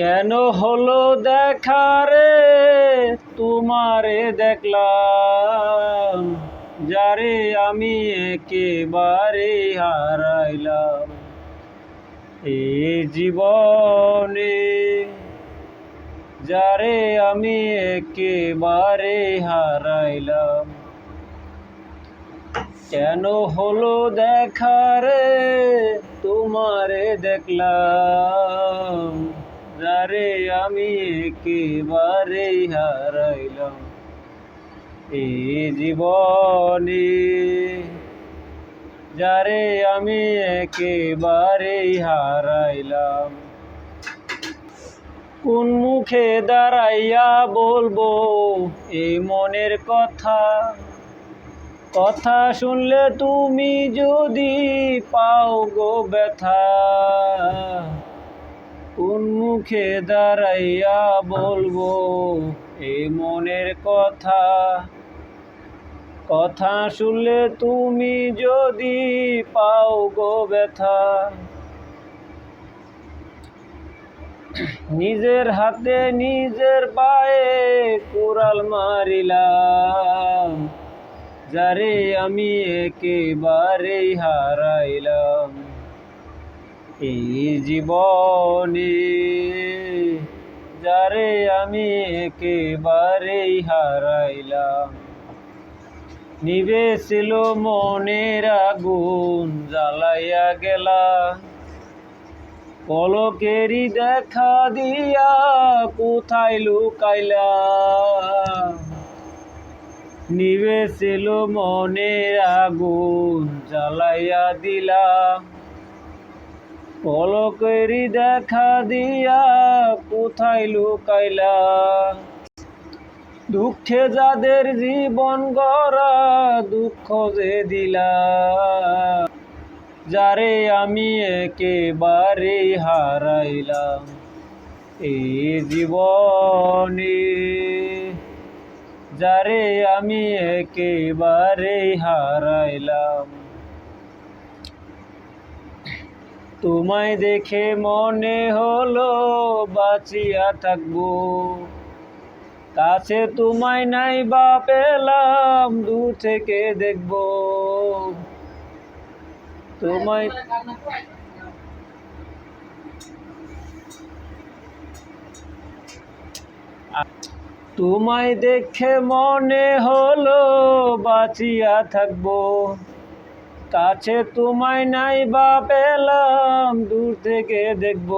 কেন হলো দেখা রে? তোমারে দেখলাম, যারে আমি একেবারে হারাইলাম। এ জীবনে যারে আমি একেবারে হারাইলাম। কেন হলো দেখা রে? তোমারে দেখলাম। যারে আমি একেবারে হারাইলাম। এই জীবনে যারে আমি একেবারে হারাইলাম। কোন মুখে দাঁড়াইয়া বলব এই মনের কথা? কথা শুনলে তুমি যদি পাও গো ব্যথা। কোন মুখে দাঁড়াইয়া বলব? এই মনের কথা। কথা শুনলে তুমি যদি পাও গো ব্যথা। নিজের হাতে নিজের পায়ে কুড়াল মারিলাম। যারে আমি একেবারেই হারাইলাম। এই জীবনে যারে আমি একেবারেই হারাইলাম। নিবে ছিল মনের আগুন জ্বালাইয়া গেলা পলকেরই দেখা দিয়া কোথায় লুকাইলা নিবে ছিল মনের আগুন জ্বালাইয়া দিলা পলকেরই দেখা দিয়া কোথায় লুকাইলা? দুঃখে যাদের জীবন গড়া, দুঃখ যে দিলা? যারে আমি একেবারে হারাইলাম এই জীবনে। যারে আমি একেবারে হারাইলাম তোমায় দেখে মনে হলো বাঁচিয়া থাকব। কাছে তোমায় নাই বা পেলাম, দূর থেকে দেখব। তোমায় তোমায় দেখে মনে হলো বাঁচিয়া থাকব। কাছে তোমায় নাই বা পেলাম দূর থেকে দেখব।